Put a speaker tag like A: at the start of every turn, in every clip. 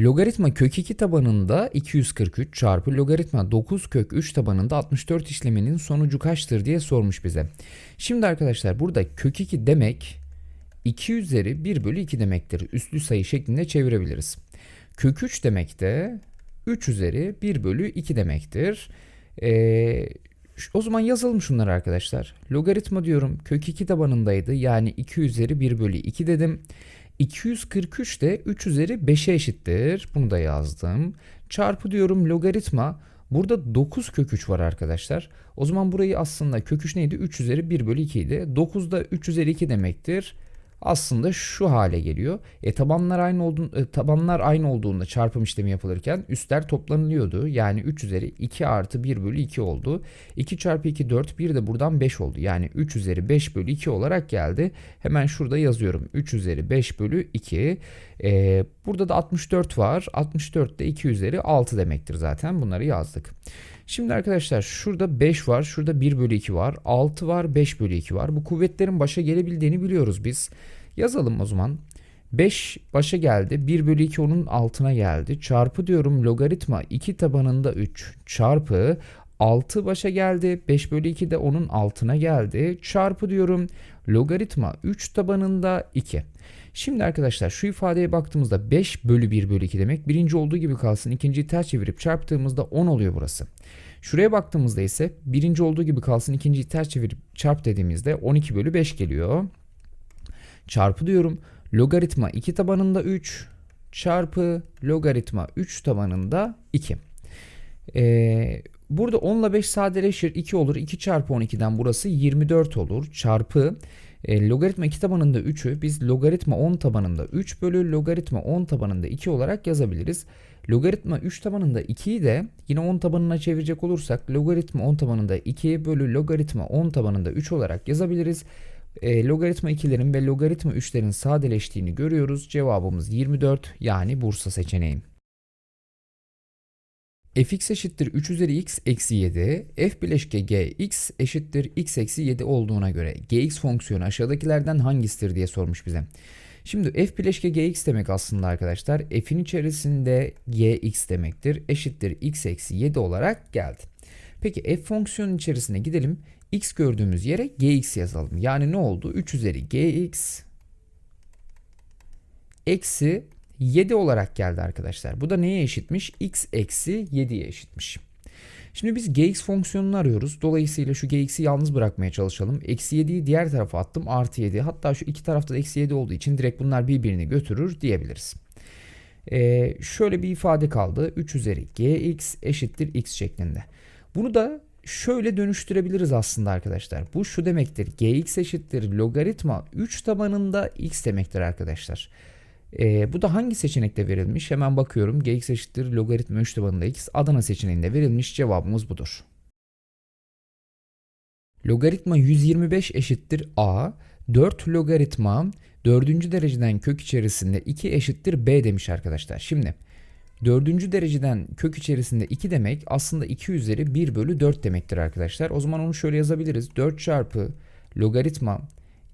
A: Logaritma kök 2 tabanında 243 çarpı logaritma 9 kök 3 tabanında 64 işleminin sonucu kaçtır diye sormuş bize. Şimdi arkadaşlar burada kök 2 demek 2 üzeri 1 bölü 2 demektir. Üslü sayı şeklinde çevirebiliriz. Kök 3 demek de 3 üzeri 1 bölü 2 demektir. Ee, o zaman yazalım şunları arkadaşlar. Logaritma diyorum kök 2 tabanındaydı. Yani 2 üzeri 1 bölü 2 dedim. 243 de 3 üzeri 5'e eşittir. Bunu da yazdım. Çarpı diyorum logaritma. Burada 9 kök 3 var arkadaşlar. O zaman burayı aslında kök 3 neydi? 3 üzeri 1 bölü 2 idi. 9 da 3 üzeri 2 demektir. Aslında şu hale geliyor. E tabanlar aynı olduğun, e, tabanlar aynı olduğunda çarpım işlemi yapılırken üstler toplanılıyordu. Yani 3 üzeri 2 artı 1 bölü 2 oldu. 2 çarpı 2 4 bir de buradan 5 oldu. Yani 3 üzeri 5 bölü 2 olarak geldi. Hemen şurada yazıyorum. 3 üzeri 5 bölü 2. E, burada da 64 var. 64 de 2 üzeri 6 demektir zaten. Bunları yazdık. Şimdi arkadaşlar şurada 5 var, şurada 1 bölü 2 var, 6 var, 5 bölü 2 var. Bu kuvvetlerin başa gelebildiğini biliyoruz biz. Yazalım o zaman. 5 başa geldi, 1 bölü 2 onun altına geldi. Çarpı diyorum logaritma 2 tabanında 3 çarpı 6 başa geldi, 5 bölü 2 de onun altına geldi. Çarpı diyorum logaritma 3 tabanında 2. Şimdi arkadaşlar şu ifadeye baktığımızda 5 bölü 1 bölü 2 demek. Birinci olduğu gibi kalsın. ikinciyi ters çevirip çarptığımızda 10 oluyor burası. Şuraya baktığımızda ise birinci olduğu gibi kalsın. ikinciyi ters çevirip çarp dediğimizde 12 bölü 5 geliyor. Çarpı diyorum. Logaritma 2 tabanında 3 çarpı logaritma 3 tabanında 2. Ee, burada 10 ile 5 sadeleşir 2 olur. 2 çarpı 12'den burası 24 olur. Çarpı e, logaritma 2 tabanında 3'ü biz logaritma 10 tabanında 3 bölü logaritma 10 tabanında 2 olarak yazabiliriz. Logaritma 3 tabanında 2'yi de yine 10 tabanına çevirecek olursak logaritma 10 tabanında 2 bölü logaritma 10 tabanında 3 olarak yazabiliriz. E, logaritma 2'lerin ve logaritma 3'lerin sadeleştiğini görüyoruz. Cevabımız 24 yani Bursa seçeneği. fx eşittir 3 üzeri x eksi 7, f bileşke gx eşittir x eksi 7 olduğuna göre gx fonksiyonu aşağıdakilerden hangisidir diye sormuş bize. Şimdi f bileşke gx demek aslında arkadaşlar f'in içerisinde gx demektir. Eşittir x eksi 7 olarak geldi. Peki f fonksiyonun içerisine gidelim. X gördüğümüz yere gx yazalım. Yani ne oldu? 3 üzeri gx eksi 7 olarak geldi arkadaşlar. Bu da neye eşitmiş? x eksi 7'ye eşitmiş. Şimdi biz gx fonksiyonunu arıyoruz. Dolayısıyla şu gx'i yalnız bırakmaya çalışalım. Eksi 7'yi diğer tarafa attım. Artı 7. Hatta şu iki tarafta da eksi 7 olduğu için direkt bunlar birbirini götürür diyebiliriz. Ee, şöyle bir ifade kaldı. 3 üzeri gx eşittir x şeklinde. Bunu da şöyle dönüştürebiliriz aslında arkadaşlar. Bu şu demektir. gx eşittir logaritma 3 tabanında x demektir arkadaşlar. Ee, bu da hangi seçenekte verilmiş? Hemen bakıyorum. gx eşittir logaritma 3 tabanında x. Adana seçeneğinde verilmiş. Cevabımız budur. Logaritma 125 eşittir a. 4 logaritma 4. dereceden kök içerisinde 2 eşittir b demiş arkadaşlar. Şimdi 4. dereceden kök içerisinde 2 demek aslında 2 üzeri 1 bölü 4 demektir arkadaşlar. O zaman onu şöyle yazabiliriz. 4 çarpı logaritma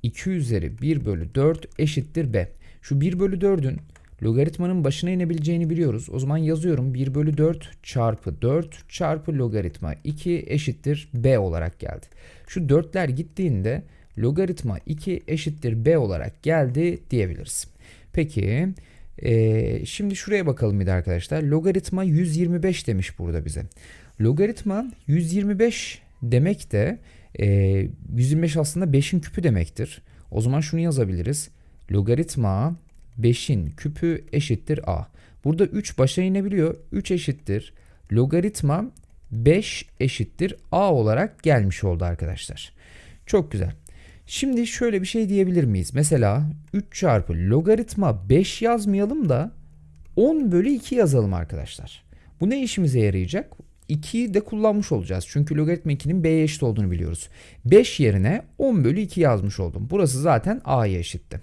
A: 2 üzeri 1 bölü 4 eşittir b. Şu 1 bölü 4'ün logaritmanın başına inebileceğini biliyoruz. O zaman yazıyorum 1 bölü 4 çarpı 4 çarpı logaritma 2 eşittir b olarak geldi. Şu 4'ler gittiğinde logaritma 2 eşittir b olarak geldi diyebiliriz. Peki ee, şimdi şuraya bakalım bir de arkadaşlar. Logaritma 125 demiş burada bize. Logaritma 125 demek de e, 125 aslında 5'in küpü demektir. O zaman şunu yazabiliriz. Logaritma 5'in küpü eşittir a. Burada 3 başa inebiliyor. 3 eşittir. Logaritma 5 eşittir a olarak gelmiş oldu arkadaşlar. Çok güzel. Şimdi şöyle bir şey diyebilir miyiz? Mesela 3 çarpı logaritma 5 yazmayalım da 10 bölü 2 yazalım arkadaşlar. Bu ne işimize yarayacak? 2'yi de kullanmış olacağız. Çünkü logaritma 2'nin b'ye eşit olduğunu biliyoruz. 5 yerine 10 bölü 2 yazmış oldum. Burası zaten a'ya eşitti.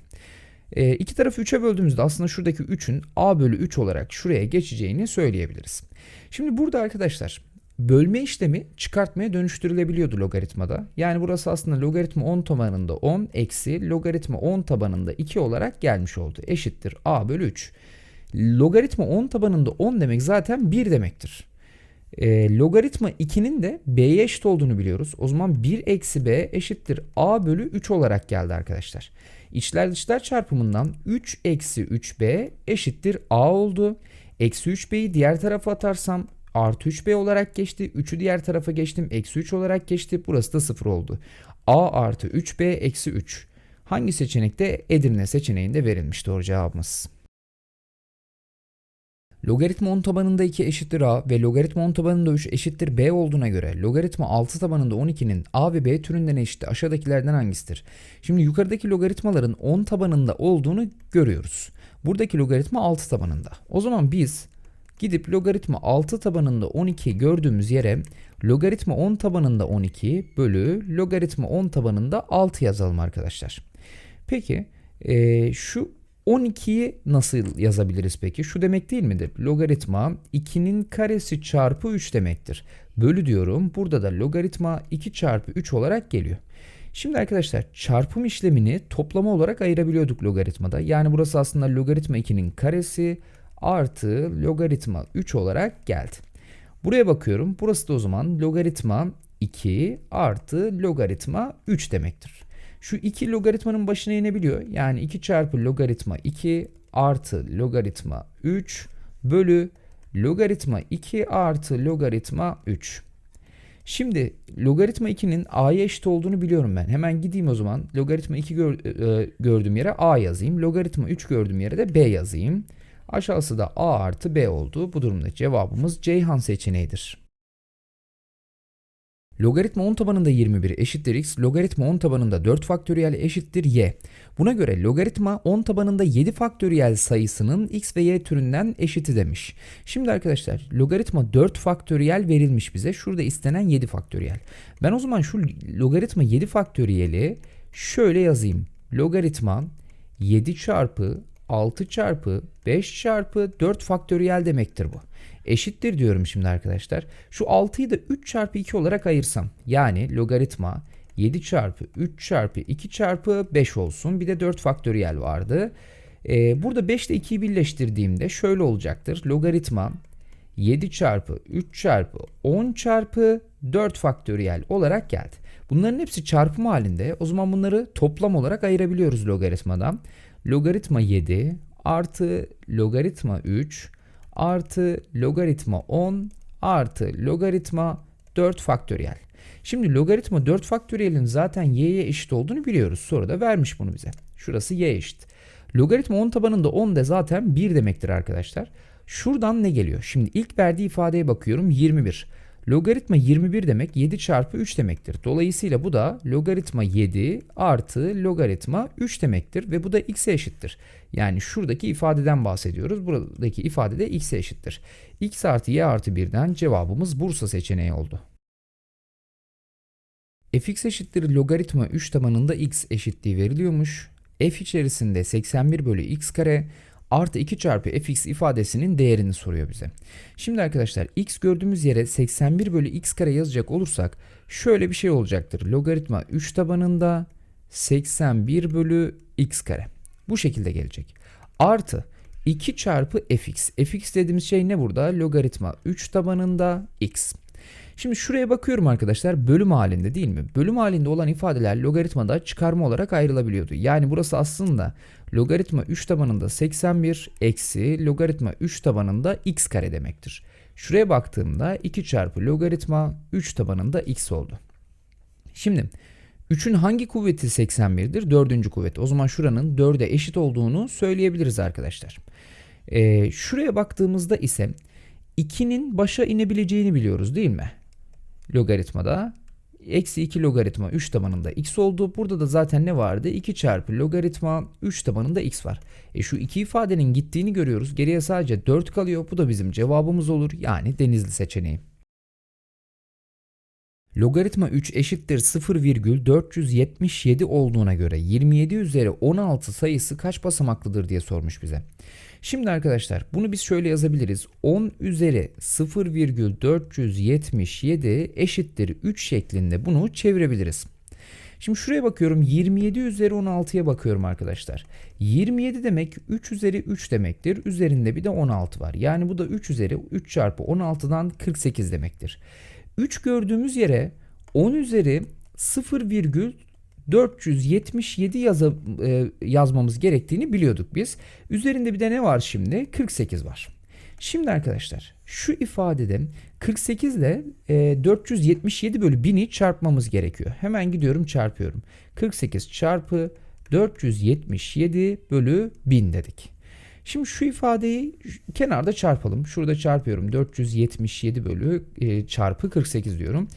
A: E, iki tarafı 3'e böldüğümüzde aslında şuradaki 3'ün a bölü 3 olarak şuraya geçeceğini söyleyebiliriz. Şimdi burada arkadaşlar bölme işlemi çıkartmaya dönüştürülebiliyordu logaritmada. Yani burası aslında logaritma 10 tabanında 10 eksi logaritma 10 tabanında 2 olarak gelmiş oldu. Eşittir a bölü 3. Logaritma 10 tabanında 10 demek zaten 1 demektir. E, logaritma 2'nin de b'ye eşit olduğunu biliyoruz. O zaman 1 eksi b eşittir a bölü 3 olarak geldi arkadaşlar. İçler dışlar çarpımından 3 eksi 3b eşittir a oldu. Eksi 3b'yi diğer tarafa atarsam artı 3b olarak geçti. 3'ü diğer tarafa geçtim. Eksi 3 olarak geçti. Burası da 0 oldu. a artı 3b eksi 3. Hangi seçenekte? Edirne seçeneğinde verilmiş doğru cevabımız. Logaritma 10 tabanında 2 eşittir a ve logaritma 10 tabanında 3 eşittir b olduğuna göre logaritma 6 tabanında 12'nin a ve b türünden eşit aşağıdakilerden hangisidir? Şimdi yukarıdaki logaritmaların 10 tabanında olduğunu görüyoruz. Buradaki logaritma 6 tabanında. O zaman biz gidip logaritma 6 tabanında 12 gördüğümüz yere logaritma 10 tabanında 12 bölü logaritma 10 tabanında 6 yazalım arkadaşlar. Peki e, şu 12'yi nasıl yazabiliriz peki? Şu demek değil midir? Logaritma 2'nin karesi çarpı 3 demektir. Bölü diyorum. Burada da logaritma 2 çarpı 3 olarak geliyor. Şimdi arkadaşlar çarpım işlemini toplama olarak ayırabiliyorduk logaritmada. Yani burası aslında logaritma 2'nin karesi artı logaritma 3 olarak geldi. Buraya bakıyorum. Burası da o zaman logaritma 2 artı logaritma 3 demektir. Şu 2 logaritmanın başına inebiliyor. Yani 2 çarpı logaritma 2 artı logaritma 3 bölü logaritma 2 artı logaritma 3. Şimdi logaritma 2'nin a'ya eşit olduğunu biliyorum ben. Hemen gideyim o zaman. Logaritma 2 gör, e, gördüğüm yere a yazayım. Logaritma 3 gördüğüm yere de b yazayım. Aşağısı da a artı b oldu. Bu durumda cevabımız Ceyhan seçeneğidir. Logaritma 10 tabanında 21 eşittir x, logaritma 10 tabanında 4 faktöriyel eşittir y. Buna göre logaritma 10 tabanında 7 faktöriyel sayısının x ve y türünden eşiti demiş. Şimdi arkadaşlar logaritma 4 faktöriyel verilmiş bize. Şurada istenen 7 faktöriyel. Ben o zaman şu logaritma 7 faktöriyeli şöyle yazayım. Logaritma 7 çarpı 6 çarpı 5 çarpı 4 faktöriyel demektir bu. Eşittir diyorum şimdi arkadaşlar. Şu 6'yı da 3 çarpı 2 olarak ayırsam. Yani logaritma 7 çarpı 3 çarpı 2 çarpı 5 olsun. Bir de 4 faktöriyel vardı. Ee, burada 5 ile 2'yi birleştirdiğimde şöyle olacaktır. Logaritma 7 çarpı 3 çarpı 10 çarpı 4 faktöriyel olarak geldi. Bunların hepsi çarpım halinde. O zaman bunları toplam olarak ayırabiliyoruz logaritmadan. Logaritma 7 artı logaritma 3 artı logaritma 10 artı logaritma 4 faktöriyel. Şimdi logaritma 4 faktöriyelin zaten y'ye eşit olduğunu biliyoruz. Soruda vermiş bunu bize. Şurası y eşit. Logaritma 10 tabanında 10 de zaten 1 demektir arkadaşlar. Şuradan ne geliyor? Şimdi ilk verdiği ifadeye bakıyorum 21. Logaritma 21 demek 7 çarpı 3 demektir. Dolayısıyla bu da logaritma 7 artı logaritma 3 demektir ve bu da x'e eşittir. Yani şuradaki ifadeden bahsediyoruz. Buradaki ifade de x'e eşittir. x artı y artı 1'den cevabımız Bursa seçeneği oldu. fx eşittir logaritma 3 tabanında x eşitliği veriliyormuş. f içerisinde 81 bölü x kare artı 2 çarpı fx ifadesinin değerini soruyor bize. Şimdi arkadaşlar x gördüğümüz yere 81 bölü x kare yazacak olursak şöyle bir şey olacaktır. Logaritma 3 tabanında 81 bölü x kare. Bu şekilde gelecek. Artı 2 çarpı fx. fx dediğimiz şey ne burada? Logaritma 3 tabanında x. Şimdi şuraya bakıyorum arkadaşlar bölüm halinde değil mi? Bölüm halinde olan ifadeler logaritmada çıkarma olarak ayrılabiliyordu. Yani burası aslında logaritma 3 tabanında 81 eksi logaritma 3 tabanında x kare demektir. Şuraya baktığımda 2 çarpı logaritma 3 tabanında x oldu. Şimdi 3'ün hangi kuvveti 81'dir? 4. kuvvet. O zaman şuranın 4'e eşit olduğunu söyleyebiliriz arkadaşlar. Ee, şuraya baktığımızda ise 2'nin başa inebileceğini biliyoruz değil mi? Logaritmada eksi 2 logaritma 3 tabanında x oldu. Burada da zaten ne vardı? 2 çarpı logaritma 3 tabanında x var. E şu iki ifadenin gittiğini görüyoruz. Geriye sadece 4 kalıyor. Bu da bizim cevabımız olur. Yani denizli seçeneği. Logaritma 3 eşittir 0,477 olduğuna göre 27 üzeri 16 sayısı kaç basamaklıdır diye sormuş bize. Şimdi arkadaşlar bunu biz şöyle yazabiliriz. 10 üzeri 0,477 eşittir 3 şeklinde bunu çevirebiliriz. Şimdi şuraya bakıyorum 27 üzeri 16'ya bakıyorum arkadaşlar. 27 demek 3 üzeri 3 demektir. Üzerinde bir de 16 var. Yani bu da 3 üzeri 3 çarpı 16'dan 48 demektir. 3 gördüğümüz yere 10 üzeri 0,477 yaza, e, yazmamız gerektiğini biliyorduk biz. Üzerinde bir de ne var şimdi? 48 var. Şimdi arkadaşlar şu ifadede 48 ile e, 477 bölü 1000'i çarpmamız gerekiyor. Hemen gidiyorum çarpıyorum. 48 çarpı 477 bölü 1000 dedik. Şimdi şu ifadeyi kenarda çarpalım. Şurada çarpıyorum. 477 bölü e, çarpı 48 diyorum.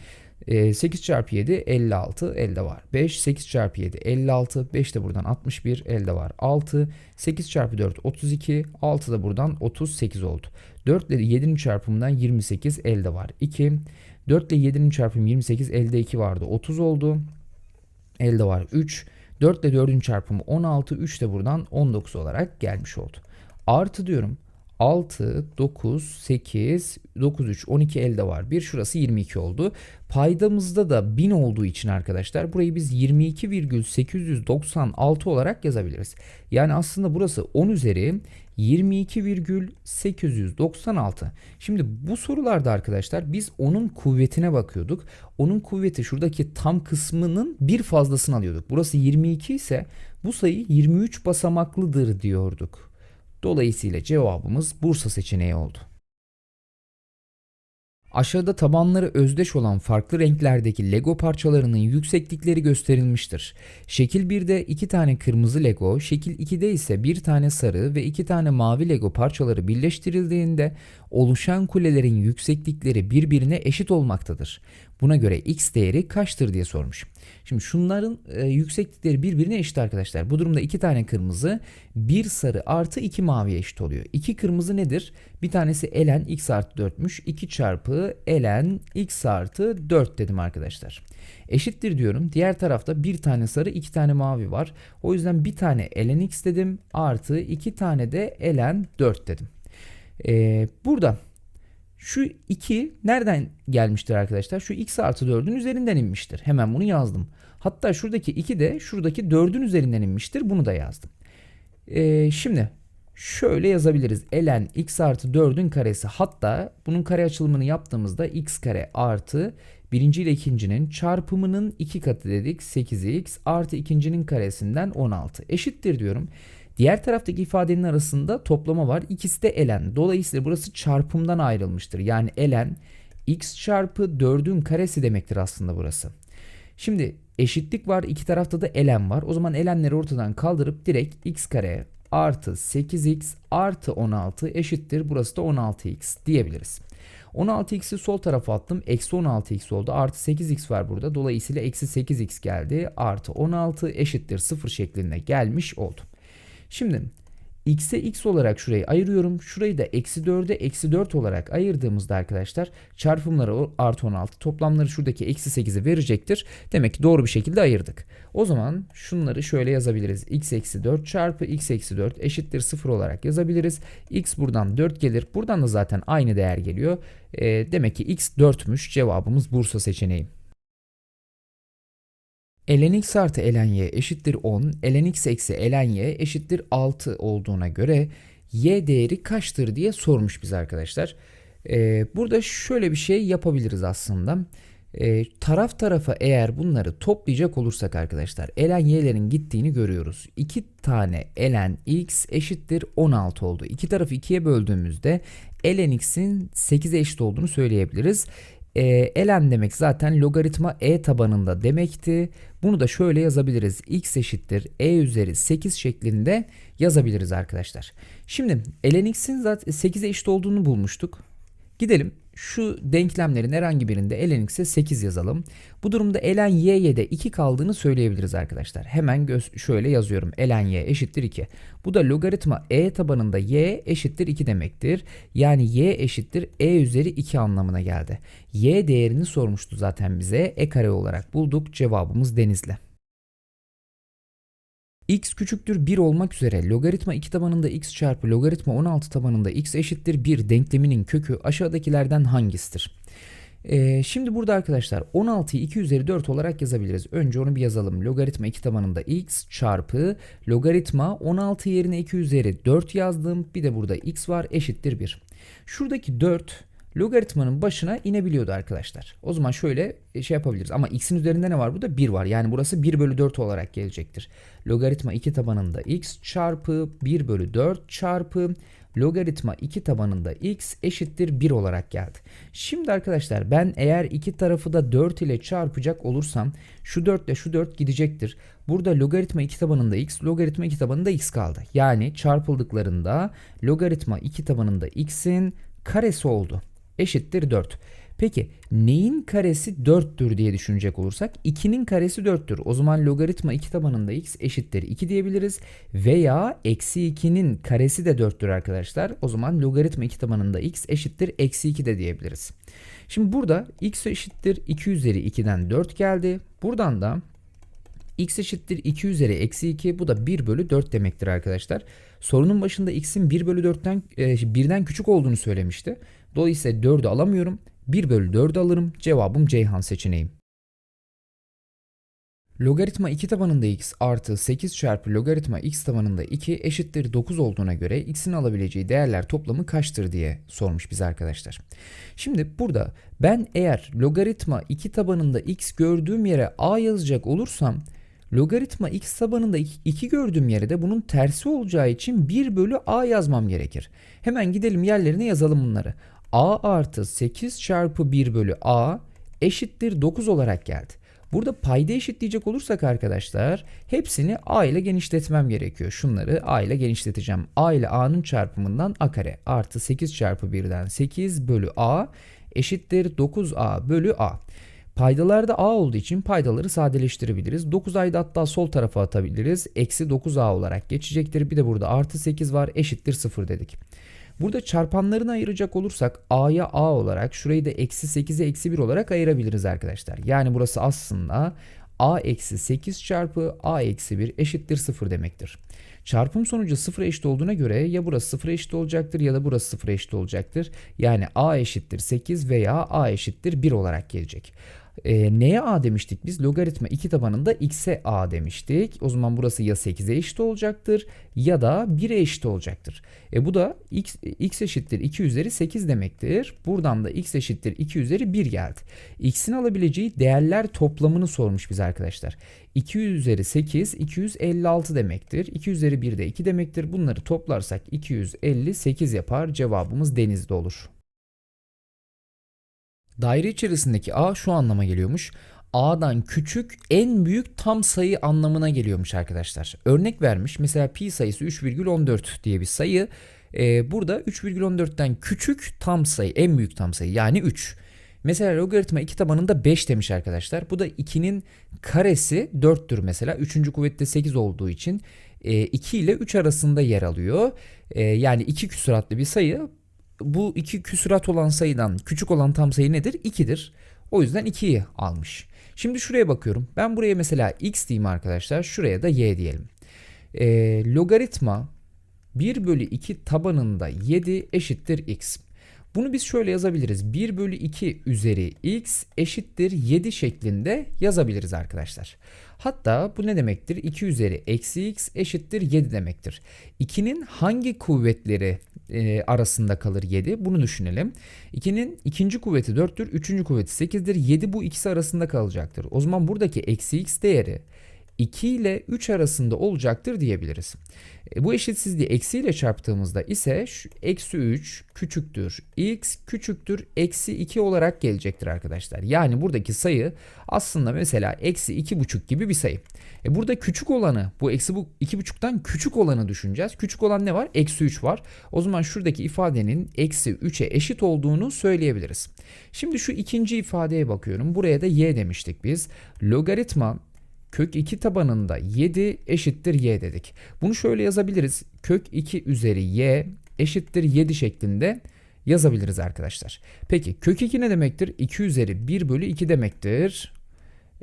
A: E, 8 çarpı 7 56 elde var. 5 8 çarpı 7 56 5 de buradan 61 elde var. 6 8 çarpı 4 32 6 da buradan 38 oldu. 4 ile 7'nin çarpımından 28 elde var. 2 4 ile 7'nin çarpımı 28 elde 2 vardı. 30 oldu. Elde var 3 4 ile 4'ün çarpımı 16 3 de buradan 19 olarak gelmiş oldu. Artı diyorum. 6, 9, 8, 9, 3, 12 elde var. Bir şurası 22 oldu. Paydamızda da 1000 olduğu için arkadaşlar burayı biz 22,896 olarak yazabiliriz. Yani aslında burası 10 üzeri 22,896. Şimdi bu sorularda arkadaşlar biz onun kuvvetine bakıyorduk. Onun kuvveti şuradaki tam kısmının bir fazlasını alıyorduk. Burası 22 ise bu sayı 23 basamaklıdır diyorduk. Dolayısıyla cevabımız Bursa seçeneği oldu. Aşağıda tabanları özdeş olan farklı renklerdeki Lego parçalarının yükseklikleri gösterilmiştir. Şekil 1'de 2 tane kırmızı Lego, şekil 2'de ise 1 tane sarı ve 2 tane mavi Lego parçaları birleştirildiğinde oluşan kulelerin yükseklikleri birbirine eşit olmaktadır. Buna göre x değeri kaçtır diye sormuş. Şimdi şunların e, yükseklikleri birbirine eşit arkadaşlar. Bu durumda iki tane kırmızı, bir sarı artı iki mavi eşit oluyor. İki kırmızı nedir? Bir tanesi elen x artı 4'müş. 2 çarpı elen x artı 4 dedim arkadaşlar. Eşittir diyorum. Diğer tarafta bir tane sarı, iki tane mavi var. O yüzden bir tane elen x dedim. Artı iki tane de elen 4 dedim. Ee, burada şu 2 nereden gelmiştir arkadaşlar? Şu x artı 4'ün üzerinden inmiştir. Hemen bunu yazdım. Hatta şuradaki 2 de şuradaki 4'ün üzerinden inmiştir. Bunu da yazdım. Ee, şimdi şöyle yazabiliriz. ln x artı 4'ün karesi. Hatta bunun kare açılımını yaptığımızda x kare artı birinci ile ikincinin çarpımının 2 katı dedik. 8x artı ikincinin karesinden 16 eşittir diyorum. Diğer taraftaki ifadenin arasında toplama var. İkisi de elen. Dolayısıyla burası çarpımdan ayrılmıştır. Yani elen x çarpı 4'ün karesi demektir aslında burası. Şimdi eşitlik var. iki tarafta da elen var. O zaman elenleri ortadan kaldırıp direkt x kare artı 8x artı 16 eşittir. Burası da 16x diyebiliriz. 16x'i sol tarafa attım. Eksi 16x oldu. Artı 8x var burada. Dolayısıyla eksi 8x geldi. Artı 16 eşittir 0 şeklinde gelmiş oldu. Şimdi x'e x olarak şurayı ayırıyorum. Şurayı da eksi 4'e eksi 4 olarak ayırdığımızda arkadaşlar çarpımları artı 16 toplamları şuradaki eksi 8'i verecektir. Demek ki doğru bir şekilde ayırdık. O zaman şunları şöyle yazabiliriz. x eksi 4 çarpı x eksi 4 eşittir 0 olarak yazabiliriz. x buradan 4 gelir. Buradan da zaten aynı değer geliyor. E, demek ki x 4'müş. Cevabımız Bursa seçeneği. Ln x artı ln y eşittir 10, ln x eksi ln y eşittir 6 olduğuna göre y değeri kaçtır diye sormuş biz arkadaşlar. Ee, burada şöyle bir şey yapabiliriz aslında. Ee, taraf tarafa eğer bunları toplayacak olursak arkadaşlar ln y'lerin gittiğini görüyoruz. 2 tane ln x eşittir 16 oldu. İki tarafı 2'ye böldüğümüzde ln x'in 8'e eşit olduğunu söyleyebiliriz. E, elen demek zaten logaritma e tabanında demekti. Bunu da şöyle yazabiliriz. x eşittir e üzeri 8 şeklinde yazabiliriz arkadaşlar. Şimdi ln x'in zaten 8'e eşit olduğunu bulmuştuk. Gidelim şu denklemlerin herhangi birinde ln x'e 8 yazalım. Bu durumda ln y'ye de 2 kaldığını söyleyebiliriz arkadaşlar. Hemen göz şöyle yazıyorum. ln y eşittir 2. Bu da logaritma e tabanında y eşittir 2 demektir. Yani y eşittir e üzeri 2 anlamına geldi. y değerini sormuştu zaten bize. e kare olarak bulduk. Cevabımız denizli x küçüktür 1 olmak üzere logaritma 2 tabanında x çarpı logaritma 16 tabanında x eşittir 1 denkleminin kökü aşağıdakilerden hangisidir? Ee, şimdi burada arkadaşlar 16'yı 2 üzeri 4 olarak yazabiliriz. Önce onu bir yazalım. Logaritma 2 tabanında x çarpı logaritma 16 yerine 2 üzeri 4 yazdım. Bir de burada x var eşittir 1. Şuradaki 4 logaritmanın başına inebiliyordu arkadaşlar. O zaman şöyle şey yapabiliriz. Ama x'in üzerinde ne var? Burada 1 var. Yani burası 1 bölü 4 olarak gelecektir. Logaritma 2 tabanında x çarpı 1 bölü 4 çarpı logaritma 2 tabanında x eşittir 1 olarak geldi. Şimdi arkadaşlar ben eğer iki tarafı da 4 ile çarpacak olursam şu 4 ile şu 4 gidecektir. Burada logaritma 2 tabanında x, logaritma 2 tabanında x kaldı. Yani çarpıldıklarında logaritma 2 tabanında x'in karesi oldu. Eşittir 4. Peki neyin karesi 4'tür diye düşünecek olursak 2'nin karesi 4'tür. O zaman logaritma 2 tabanında x eşittir 2 diyebiliriz. Veya eksi 2'nin karesi de 4'tür arkadaşlar. O zaman logaritma 2 tabanında x eşittir eksi 2 de diyebiliriz. Şimdi burada x eşittir 2 üzeri 2'den 4 geldi. Buradan da x eşittir 2 üzeri eksi 2 bu da 1 bölü 4 demektir arkadaşlar. Sorunun başında x'in 1 bölü 4'ten e, 1'den küçük olduğunu söylemişti. Dolayısıyla 4'ü alamıyorum. 1 bölü 4'ü alırım. Cevabım Ceyhan seçeneğim. Logaritma 2 tabanında x artı 8 çarpı logaritma x tabanında 2 eşittir 9 olduğuna göre x'in alabileceği değerler toplamı kaçtır diye sormuş bize arkadaşlar. Şimdi burada ben eğer logaritma 2 tabanında x gördüğüm yere a yazacak olursam logaritma x tabanında 2 gördüğüm yere de bunun tersi olacağı için 1 bölü a yazmam gerekir. Hemen gidelim yerlerine yazalım bunları a artı 8 çarpı 1 bölü a eşittir 9 olarak geldi. Burada payda eşitleyecek olursak arkadaşlar hepsini a ile genişletmem gerekiyor. Şunları a ile genişleteceğim. a ile a'nın çarpımından a kare artı 8 çarpı 1'den 8 bölü a eşittir 9a bölü a. Paydalarda a olduğu için paydaları sadeleştirebiliriz. 9a'yı da hatta sol tarafa atabiliriz. Eksi 9a olarak geçecektir. Bir de burada artı 8 var eşittir 0 dedik. Burada çarpanlarını ayıracak olursak a'ya a olarak şurayı da eksi 8'e eksi 1 olarak ayırabiliriz arkadaşlar. Yani burası aslında a eksi 8 çarpı a eksi 1 eşittir 0 demektir. Çarpım sonucu 0 eşit olduğuna göre ya burası 0 eşit olacaktır ya da burası 0 eşit olacaktır. Yani a eşittir 8 veya a eşittir 1 olarak gelecek. E, neye a demiştik biz? Logaritma 2 tabanında x'e a demiştik. O zaman burası ya 8'e eşit olacaktır ya da 1'e eşit olacaktır. E, bu da x, x eşittir 2 üzeri 8 demektir. Buradan da x eşittir 2 üzeri 1 geldi. x'in alabileceği değerler toplamını sormuş bize arkadaşlar. 2 üzeri 8 256 demektir. 2 üzeri 1 de 2 demektir. Bunları toplarsak 258 yapar. Cevabımız denizde olur. Daire içerisindeki a şu anlama geliyormuş. A'dan küçük en büyük tam sayı anlamına geliyormuş arkadaşlar. Örnek vermiş mesela pi sayısı 3,14 diye bir sayı. Ee, burada 3,14'ten küçük tam sayı en büyük tam sayı yani 3. Mesela logaritma 2 tabanında 5 demiş arkadaşlar. Bu da 2'nin karesi 4'tür mesela. 3. kuvvette 8 olduğu için 2 e, ile 3 arasında yer alıyor. E, yani 2 küsuratlı bir sayı bu iki küsurat olan sayıdan küçük olan tam sayı nedir? 2'dir. O yüzden 2'yi almış. Şimdi şuraya bakıyorum. Ben buraya mesela x diyeyim arkadaşlar. Şuraya da y diyelim. E, logaritma 1 bölü 2 tabanında 7 eşittir x. Bunu biz şöyle yazabiliriz. 1 bölü 2 üzeri x eşittir 7 şeklinde yazabiliriz arkadaşlar. Hatta bu ne demektir? 2 üzeri eksi x eşittir 7 demektir. 2'nin hangi kuvvetleri e, arasında kalır 7? Bunu düşünelim. 2'nin ikinci kuvveti 4'tür, üçüncü kuvveti 8'dir. 7 bu ikisi arasında kalacaktır. O zaman buradaki eksi x değeri 2 ile 3 arasında olacaktır diyebiliriz. E, bu eşitsizliği eksi ile çarptığımızda ise şu, eksi 3 küçüktür x küçüktür eksi 2 olarak gelecektir arkadaşlar. Yani buradaki sayı aslında mesela eksi 2,5 gibi bir sayı. E burada küçük olanı bu eksi bu 2,5'tan küçük olanı düşüneceğiz. Küçük olan ne var? Eksi 3 var. O zaman şuradaki ifadenin eksi 3'e eşit olduğunu söyleyebiliriz. Şimdi şu ikinci ifadeye bakıyorum. Buraya da y demiştik biz. Logaritma kök 2 tabanında 7 eşittir y dedik. Bunu şöyle yazabiliriz. Kök 2 üzeri y eşittir 7 şeklinde yazabiliriz arkadaşlar. Peki kök 2 ne demektir? 2 üzeri 1 bölü 2 demektir.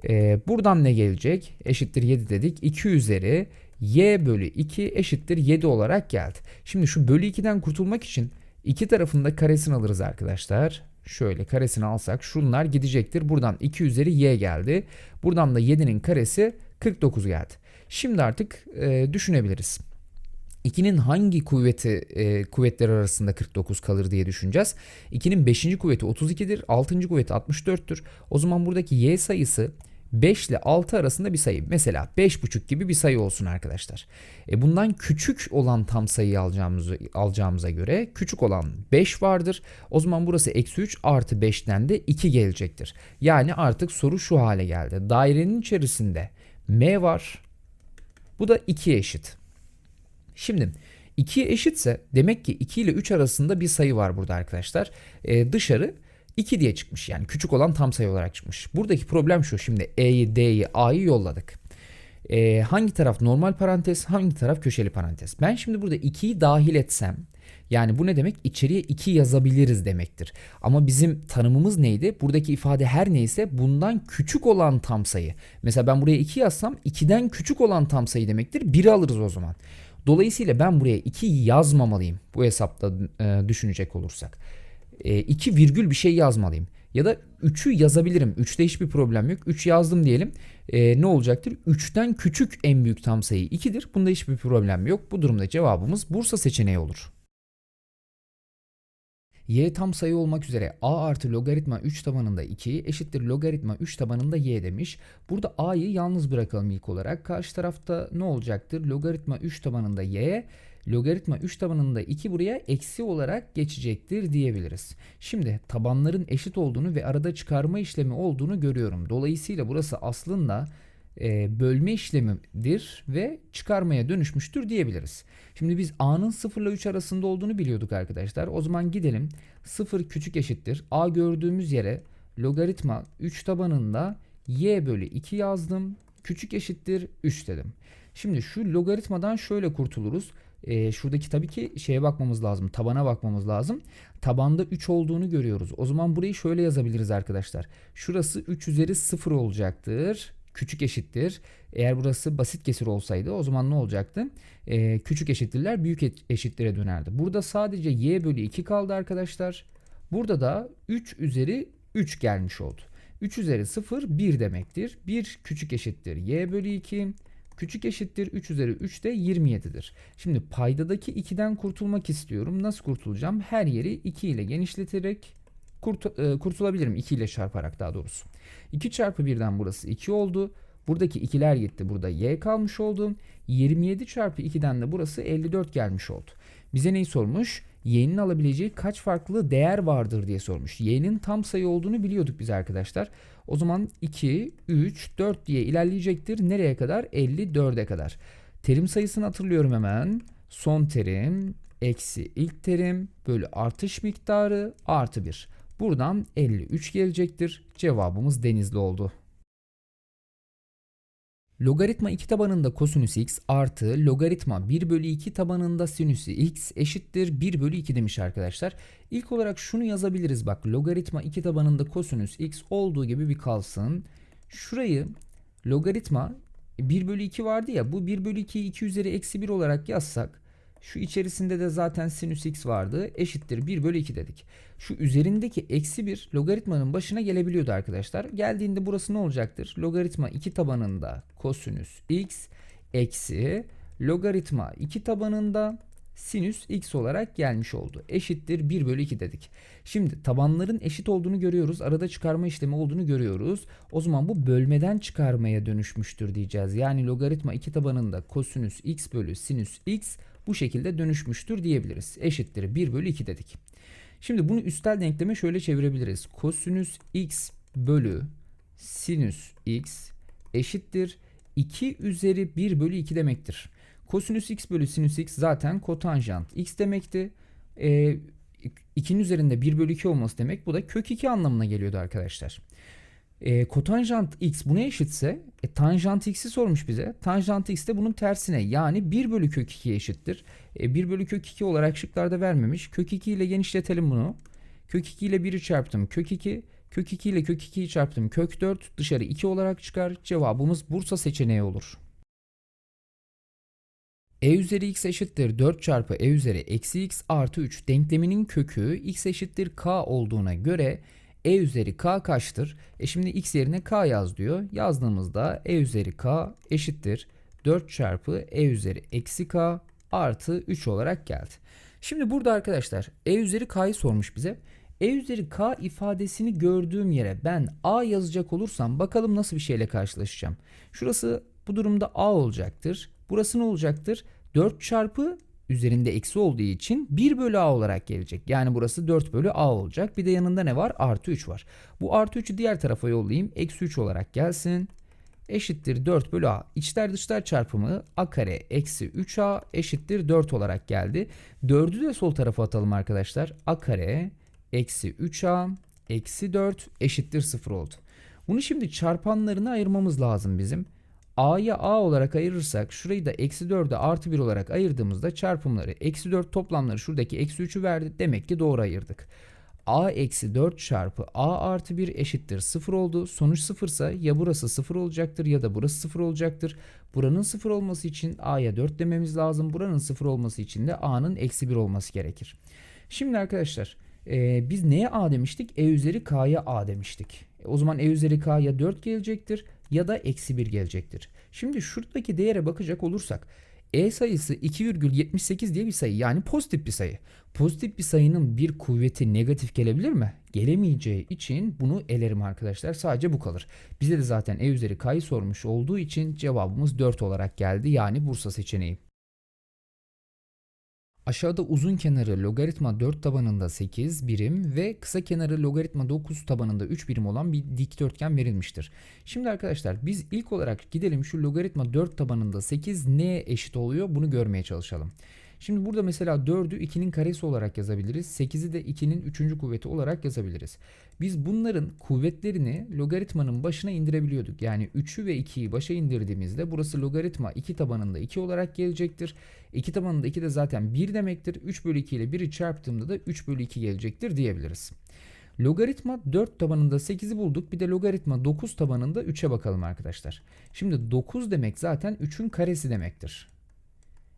A: Ee, buradan ne gelecek? Eşittir 7 dedik. 2 üzeri y bölü 2 eşittir 7 olarak geldi. Şimdi şu bölü 2'den kurtulmak için İki tarafında karesini alırız arkadaşlar. Şöyle karesini alsak şunlar gidecektir. Buradan 2 üzeri y geldi. Buradan da 7'nin karesi 49 geldi. Şimdi artık e, düşünebiliriz. 2'nin hangi kuvveti e, kuvvetler arasında 49 kalır diye düşüneceğiz. 2'nin 5. kuvveti 32'dir. 6. kuvveti 64'tür. O zaman buradaki y sayısı 5 ile 6 arasında bir sayı. Mesela 5,5 gibi bir sayı olsun arkadaşlar. E bundan küçük olan tam sayıyı alacağımız, alacağımıza göre küçük olan 5 vardır. O zaman burası eksi 3 artı 5'ten de 2 gelecektir. Yani artık soru şu hale geldi. Dairenin içerisinde m var. Bu da 2'ye eşit. Şimdi 2'ye eşitse demek ki 2 ile 3 arasında bir sayı var burada arkadaşlar. Ee, dışarı 2 diye çıkmış yani küçük olan tam sayı olarak çıkmış. Buradaki problem şu şimdi E'yi D'yi A'yı yolladık. Ee, hangi taraf normal parantez hangi taraf köşeli parantez. Ben şimdi burada 2'yi dahil etsem yani bu ne demek? İçeriye 2 yazabiliriz demektir. Ama bizim tanımımız neydi? Buradaki ifade her neyse bundan küçük olan tam sayı. Mesela ben buraya 2 yazsam 2'den küçük olan tam sayı demektir. 1'i alırız o zaman. Dolayısıyla ben buraya 2 yazmamalıyım bu hesapta e, düşünecek olursak. E, 2 virgül bir şey yazmalıyım. Ya da 3'ü yazabilirim. 3'te hiçbir problem yok. 3 yazdım diyelim. E, ne olacaktır? 3'ten küçük en büyük tam sayı 2'dir. Bunda hiçbir problem yok. Bu durumda cevabımız Bursa seçeneği olur. y tam sayı olmak üzere a artı logaritma 3 tabanında 2 eşittir logaritma 3 tabanında y demiş. Burada a'yı yalnız bırakalım ilk olarak. Karşı tarafta ne olacaktır? Logaritma 3 tabanında y, logaritma 3 tabanında 2 buraya eksi olarak geçecektir diyebiliriz. Şimdi tabanların eşit olduğunu ve arada çıkarma işlemi olduğunu görüyorum. Dolayısıyla burası aslında e, bölme işlemidir ve çıkarmaya dönüşmüştür diyebiliriz. Şimdi biz a'nın 0 ile 3 arasında olduğunu biliyorduk arkadaşlar. O zaman gidelim 0 küçük eşittir. a gördüğümüz yere logaritma 3 tabanında y bölü 2 yazdım. Küçük eşittir 3 dedim. Şimdi şu logaritmadan şöyle kurtuluruz. E, şuradaki tabii ki şeye bakmamız lazım. Tabana bakmamız lazım. Tabanda 3 olduğunu görüyoruz. O zaman burayı şöyle yazabiliriz arkadaşlar. Şurası 3 üzeri 0 olacaktır küçük eşittir. Eğer burası basit kesir olsaydı o zaman ne olacaktı? Ee, küçük eşittirler büyük eşittire dönerdi. Burada sadece y bölü 2 kaldı arkadaşlar. Burada da 3 üzeri 3 gelmiş oldu. 3 üzeri 0 1 demektir. 1 küçük eşittir y bölü 2. Küçük eşittir 3 üzeri 3 de 27'dir. Şimdi paydadaki 2'den kurtulmak istiyorum. Nasıl kurtulacağım? Her yeri 2 ile genişleterek kurt, e, kurtulabilirim 2 ile çarparak daha doğrusu. 2 çarpı 1'den burası 2 oldu. Buradaki ikiler gitti. Burada y kalmış oldu. 27 çarpı 2'den de burası 54 gelmiş oldu. Bize neyi sormuş? Y'nin alabileceği kaç farklı değer vardır diye sormuş. Y'nin tam sayı olduğunu biliyorduk biz arkadaşlar. O zaman 2, 3, 4 diye ilerleyecektir. Nereye kadar? 54'e kadar. Terim sayısını hatırlıyorum hemen. Son terim eksi ilk terim bölü artış miktarı artı 1. Buradan 53 gelecektir. Cevabımız denizli oldu. Logaritma 2 tabanında kosinüs x artı logaritma 1 bölü 2 tabanında sinüs x eşittir 1 bölü 2 demiş arkadaşlar. İlk olarak şunu yazabiliriz bak logaritma 2 tabanında kosinüs x olduğu gibi bir kalsın. Şurayı logaritma 1 bölü 2 vardı ya bu 1 bölü 2'yi 2 üzeri eksi 1 olarak yazsak şu içerisinde de zaten sinüs x vardı. Eşittir 1 bölü 2 dedik. Şu üzerindeki eksi 1 logaritmanın başına gelebiliyordu arkadaşlar. Geldiğinde burası ne olacaktır? Logaritma 2 tabanında kosinüs x eksi logaritma 2 tabanında sinüs x olarak gelmiş oldu. Eşittir 1 bölü 2 dedik. Şimdi tabanların eşit olduğunu görüyoruz. Arada çıkarma işlemi olduğunu görüyoruz. O zaman bu bölmeden çıkarmaya dönüşmüştür diyeceğiz. Yani logaritma 2 tabanında kosinüs x bölü sinüs x bu şekilde dönüşmüştür diyebiliriz. Eşittir 1 bölü 2 dedik. Şimdi bunu üstel denkleme şöyle çevirebiliriz. Kosinüs x bölü sinüs x eşittir 2 üzeri 1 bölü 2 demektir. Kosinüs x bölü sinüs x zaten kotanjant x demekti. Ee, 2'nin üzerinde 1 bölü 2 olması demek. Bu da kök 2 anlamına geliyordu arkadaşlar. E, kotanjant x buna eşitse e, tanjant x'i sormuş bize. Tanjant x de bunun tersine yani 1 bölü kök 2'ye eşittir. E, 1 bölü kök 2 olarak şıklarda vermemiş. Kök 2 ile genişletelim bunu. Kök 2 ile 1'i çarptım kök 2. Kök 2 ile kök 2'yi çarptım kök 4. Dışarı 2 olarak çıkar. Cevabımız Bursa seçeneği olur. e üzeri x eşittir 4 çarpı e üzeri eksi x artı 3 denkleminin kökü x eşittir k olduğuna göre e üzeri k kaçtır? E şimdi x yerine k yaz diyor. Yazdığımızda e üzeri k eşittir 4 çarpı e üzeri eksi k artı 3 olarak geldi. Şimdi burada arkadaşlar e üzeri k'yı sormuş bize. E üzeri k ifadesini gördüğüm yere ben a yazacak olursam bakalım nasıl bir şeyle karşılaşacağım. Şurası bu durumda a olacaktır. Burası ne olacaktır? 4 çarpı üzerinde eksi olduğu için 1 bölü a olarak gelecek. Yani burası 4 bölü a olacak. Bir de yanında ne var? Artı 3 var. Bu artı 3'ü diğer tarafa yollayayım. Eksi 3 olarak gelsin. Eşittir 4 bölü a. İçler dışlar çarpımı a kare eksi 3a eşittir 4 olarak geldi. 4'ü de sol tarafa atalım arkadaşlar. a kare eksi 3a eksi 4 eşittir 0 oldu. Bunu şimdi çarpanlarını ayırmamız lazım bizim. A'ya A olarak ayırırsak şurayı da eksi 4'e artı 1 olarak ayırdığımızda çarpımları eksi 4 toplamları şuradaki eksi 3'ü verdi. Demek ki doğru ayırdık. A eksi 4 çarpı A artı 1 eşittir 0 oldu. Sonuç 0 ise ya burası 0 olacaktır ya da burası 0 olacaktır. Buranın 0 olması için A'ya 4 dememiz lazım. Buranın 0 olması için de A'nın eksi 1 olması gerekir. Şimdi arkadaşlar e, biz neye A demiştik? E üzeri K'ya A demiştik. O zaman E üzeri K ya 4 gelecektir ya da eksi 1 gelecektir. Şimdi şuradaki değere bakacak olursak E sayısı 2,78 diye bir sayı yani pozitif bir sayı. Pozitif bir sayının bir kuvveti negatif gelebilir mi? Gelemeyeceği için bunu elerim arkadaşlar. Sadece bu kalır. Bize de zaten E üzeri K'yı sormuş olduğu için cevabımız 4 olarak geldi. Yani Bursa seçeneği. Aşağıda uzun kenarı logaritma 4 tabanında 8 birim ve kısa kenarı logaritma 9 tabanında 3 birim olan bir dikdörtgen verilmiştir. Şimdi arkadaşlar biz ilk olarak gidelim şu logaritma 4 tabanında 8 neye eşit oluyor bunu görmeye çalışalım. Şimdi burada mesela 4'ü 2'nin karesi olarak yazabiliriz. 8'i de 2'nin 3. kuvveti olarak yazabiliriz. Biz bunların kuvvetlerini logaritmanın başına indirebiliyorduk. Yani 3'ü ve 2'yi başa indirdiğimizde burası logaritma 2 tabanında 2 olarak gelecektir. 2 tabanında 2 de zaten 1 demektir. 3 bölü 2 ile 1'i çarptığımda da 3 bölü 2 gelecektir diyebiliriz. Logaritma 4 tabanında 8'i bulduk. Bir de logaritma 9 tabanında 3'e bakalım arkadaşlar. Şimdi 9 demek zaten 3'ün karesi demektir.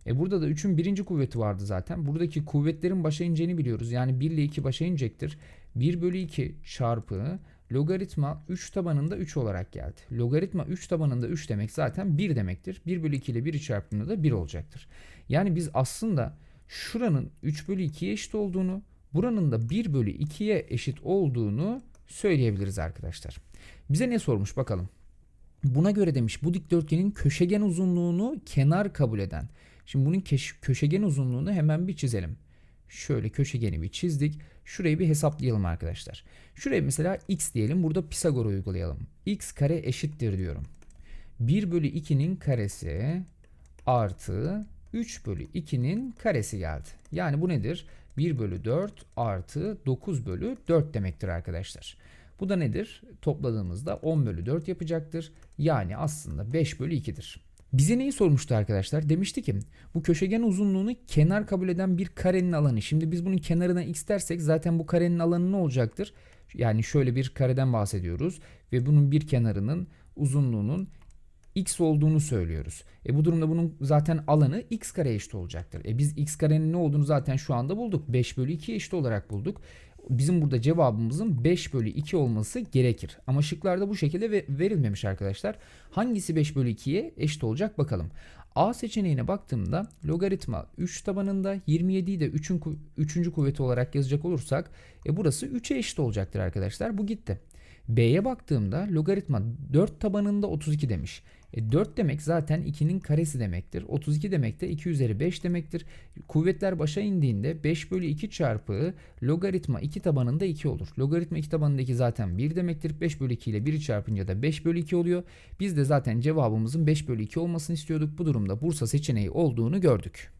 A: E burada da 3'ün birinci kuvveti vardı zaten. Buradaki kuvvetlerin başa ineceğini biliyoruz. Yani 1 ile 2 başa inecektir. 1 bölü 2 çarpı logaritma 3 tabanında 3 olarak geldi. Logaritma 3 tabanında 3 demek zaten 1 demektir. 1 bölü 2 ile 1'i çarptığında da 1 olacaktır. Yani biz aslında şuranın 3 bölü 2'ye eşit olduğunu, buranın da 1 bölü 2'ye eşit olduğunu söyleyebiliriz arkadaşlar. Bize ne sormuş bakalım. Buna göre demiş bu dikdörtgenin köşegen uzunluğunu kenar kabul eden Şimdi bunun köşegen uzunluğunu hemen bir çizelim. Şöyle köşegeni bir çizdik. Şurayı bir hesaplayalım arkadaşlar. Şuraya mesela x diyelim. Burada Pisagor uygulayalım. x kare eşittir diyorum. 1 bölü 2'nin karesi artı 3 bölü 2'nin karesi geldi. Yani bu nedir? 1 bölü 4 artı 9 bölü 4 demektir arkadaşlar. Bu da nedir? Topladığımızda 10 bölü 4 yapacaktır. Yani aslında 5 bölü 2'dir. Bize neyi sormuştu arkadaşlar? Demişti ki bu köşegen uzunluğunu kenar kabul eden bir karenin alanı. Şimdi biz bunun kenarına x dersek zaten bu karenin alanı ne olacaktır? Yani şöyle bir kareden bahsediyoruz ve bunun bir kenarının uzunluğunun x olduğunu söylüyoruz. E bu durumda bunun zaten alanı x kare eşit olacaktır. E biz x karenin ne olduğunu zaten şu anda bulduk. 5 bölü 2 eşit olarak bulduk bizim burada cevabımızın 5 bölü 2 olması gerekir. Ama şıklarda bu şekilde verilmemiş arkadaşlar. Hangisi 5 bölü 2'ye eşit olacak bakalım. A seçeneğine baktığımda logaritma 3 tabanında 27'yi de 3'ün 3. kuvveti olarak yazacak olursak e burası 3'e eşit olacaktır arkadaşlar. Bu gitti. B'ye baktığımda logaritma 4 tabanında 32 demiş. E 4 demek zaten 2'nin karesi demektir. 32 demek de 2 üzeri 5 demektir. Kuvvetler başa indiğinde 5 bölü 2 çarpı logaritma 2 tabanında 2 olur. Logaritma 2 tabanında 2 zaten 1 demektir. 5 bölü 2 ile 1'i çarpınca da 5 bölü 2 oluyor. Biz de zaten cevabımızın 5 bölü 2 olmasını istiyorduk. Bu durumda Bursa seçeneği olduğunu gördük.